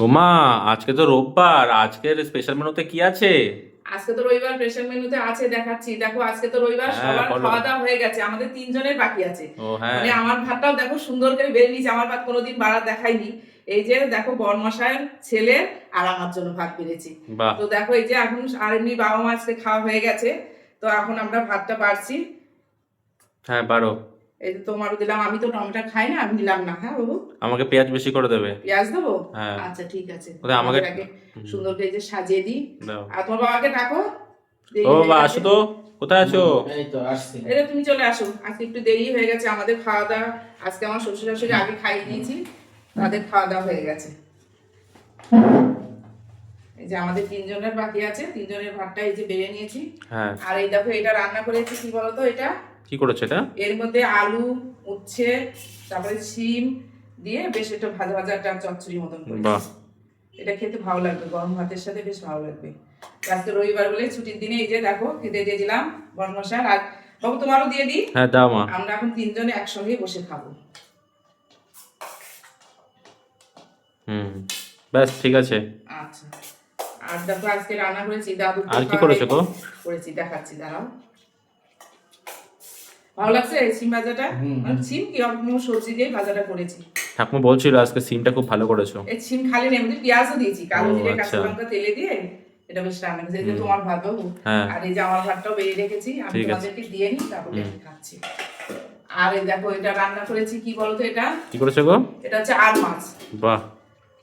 ওমা আজকে তো রোববার আজকের স্পেশাল মেনুতে কি আছে? আজকে তো রবিবার স্পেশাল মেনুতে আছে দেখাচ্ছি। দেখো আজকে তো রবিবার হ্যাঁ, সবার খাওয়া দাওয়া হয়ে গেছে। আমাদের তিনজনের বাকি আছে। হ্যাঁ। মানে আমার ভাতটাও দেখো সুন্দর করে বেড়ে নিয়েছি আমার ভাত কোনোদিন বাড়া দেখাইনি এই যে দেখো বরমশায়ের ছেলে আর আমার জন্য ভাত বেড়েছি। তো দেখো এই যে এখন আর এমনি বাবা মা আজকে খাওয়া হয়ে গেছে। তো এখন আমরা ভাতটা বাড়ছি। হ্যাঁ বারো এই যে তোমারও দিলাম আমি তো টমেটো খাই না আমি দিলাম না। হ্যাঁ বাবু? আমাকে পেঁয়াজ বেশি করে দেবে। পেঁয়াজ দেবো? হ্যাঁ। আচ্ছা ঠিক আছে। আমাকে- সুন্দর করে যে সাজিয়ে দিই। আর তোমার বাবাকে ডাকো। ও বাবা আসো তো। কোথায় আছো? এই তো আসছি। এই যে তুমি চলে আসো। আজকে একটু দেরি হয়ে গেছে আমাদের খাওয়া দাওয়া আজকে আমার শ্বশুর শাশুড়ি আগে খাইয়ে দিয়েছি। তাদের খাওয়া দাওয়া হয়ে গেছে। এই যে আমাদের তিনজনের বাকি আছে। তিনজনের ভাতটা এই যে বেড়ে নিয়েছি। হ্যাঁ। আর এই দেখো এটা রান্না করেছি কি বলতো এটা? কি করেছ এটা? এর মধ্যে আলু উচ্ছে তারপরে শিম দিয়ে বেশ একটা ভাজা ভাজা একটা চচ্চড়ি মতন করে বাহ। এটা খেতে ভালো লাগবে গরম ভাতের সাথে বেশ ভালো লাগবে। আজকে রবিবার বলে ছুটির দিনে এই যে দেখো খেতে দিয়ে দিলাম গরম মশলা আর বাবু তোমারও দিয়ে দিই? হ্যাঁ দাও মা। আমরা এখন তিনজনে একসঙ্গে বসে খাব। হুম ব্যাস ঠিক আছে। আচ্ছা। আর দেখো আজকে রান্না করেছি দাদু আর কি করেছ গো? করেছি দেখাচ্ছি দাঁড়াও। ভালো লাগছে? সিম ভাজাটা? মানে সিম কি অল্প সবজি দিয়ে ভাজাটা করেছি? ঠাকুমা বলছিল আজকে সিমটা খুব ভালো করেছ। এই সিম খালি নেই মধ্যে পেঁয়াজও দিয়েছি। কালো জিরে আচ্ছা। কাঁচা লঙ্কা তেলে দিয়ে এটা বেশ রান্না করেছি। এই তোমার ভাত বাবু হ্যাঁ। আর এই যে আমার ভাতটাও বেরিয়ে রেখেছি আমি তোমাদেরকে দিয়ে নিই তারপরে খাচ্ছি। আর এই দেখো এটা রান্না করেছি কি বলতো এটা? কি করেছ গো? এটা হচ্ছে আর মাছ। বাহ।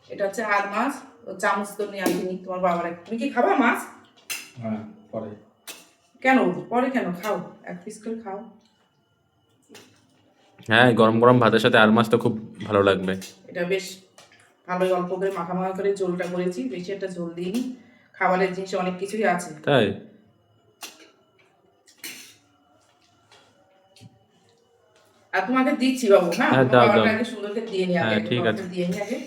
এটা হচ্ছে আর মাছ। ও চামচ তো নিয়ে আসিনি তোমার বাবার তুমি কি খাবা মাছ? হ্যাঁ পরে। কেন? পরে কেন? খাও এক পিস করে খাও। হ্যাঁ গরম গরম ভাতের সাথে আর মাছ তো খুব ভালো লাগবে। এটা বেশ ভালোই অল্প করে মাখা মাখা করে ঝোলটা করেছি বেশি একটা ঝোল দিইনি। খাবারের জিনিস অনেক কিছুই আছে। তাই? আর তোমাকে দিচ্ছি বাবু হ্যাঁ? হ্যাঁ, দাও, দাও। আগে সুন্দর করে দিয়ে নি আগে হ্যাঁ, ঠিক আছে। দিয়ে নি আগে।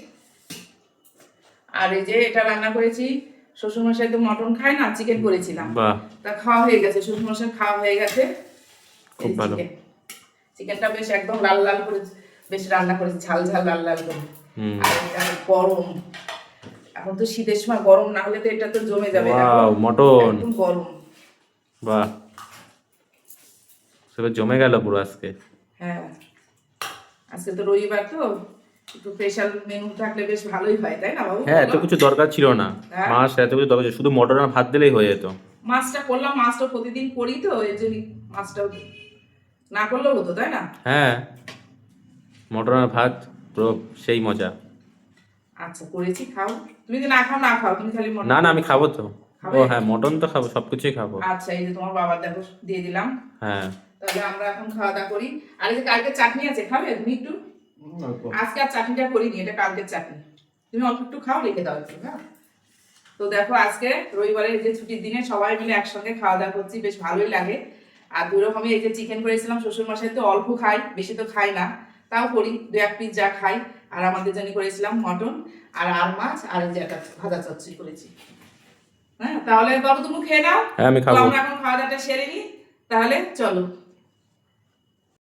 আর এই যে এটা রান্না করেছি শ্বশুর মশাই তো মটন খায় না চিকেন করেছিলাম। তা খাওয়া হয়ে গেছে শ্বশুর মশাই খাওয়া হয়ে গেছে। খুব ভালো। চিকেনটা বেশ একদম লাল লাল করে বেশ রান্না করেছি ঝাল ঝাল লাল লাল করে। আর এটা গরম। এখন তো শীতের সময় গরম না হলে তো এটা তো জমে যাবে। মটন গরম। বাহ। সবে জমে গেল পুরো আজকে। হ্যাঁ। আজকে তো রবিবার তো একটু স্পেশাল মেনু থাকলে বেশ ভালোই হয় তাই না বাবু? হ্যাঁ এত কিছু দরকার ছিল না। হ্যাঁ। মাছ এত কিছু দরকার শুধু মটন আর ভাত দিলেই হয়ে যেত। মাছটা করলাম মাছটা প্রতিদিন করি তো এই জন্য মাছটাও না করলেও হতো তাই না? হ্যাঁ। মটন আর ভাত পুরো সেই মজা। আচ্ছা করেছি খাও। তুমি যদি না খাও না খাও তুমি খালি মটন না না আমি খাব তো। ও হ্যাঁ মটন তো খাব সবকিছুই খাব। আচ্ছা এই যে তোমার বাবার দেখো দিয়ে দিলাম। হ্যাঁ। তাহলে আমরা এখন খাওয়া দাওয়া করি। আর এই যে কালকে চাটনি আছে খাবে তুমি একটু? আজকে আর চাটনিটা করিনি এটা কালকের চাটনি। তুমি অল্প একটু খাও রেখে দাও একটু হ্যাঁ? তো দেখো আজকে রবিবারে যে ছুটির দিনে সবাই মিলে একসঙ্গে খাওয়া দাওয়া করছি বেশ ভালোই লাগে। আর দুই আমি এই যে চিকেন করেছিলাম শ্বশুর মশাই তো অল্প খাই বেশি তো খাই না। তাও করি দু এক পিস যা খাই। আর আমাদের জন্য করেছিলাম মটন আর আর মাছ আর এই যে একটা ভাজা চচ্চড়ি করেছি। হ্যাঁ তাহলে বাবু তুমি খেয়ে নাও। হ্যাঁ আমি খাব। আমরা এখন খাওয়া দাওয়াটা সেরে নিই। তাহলে চলো।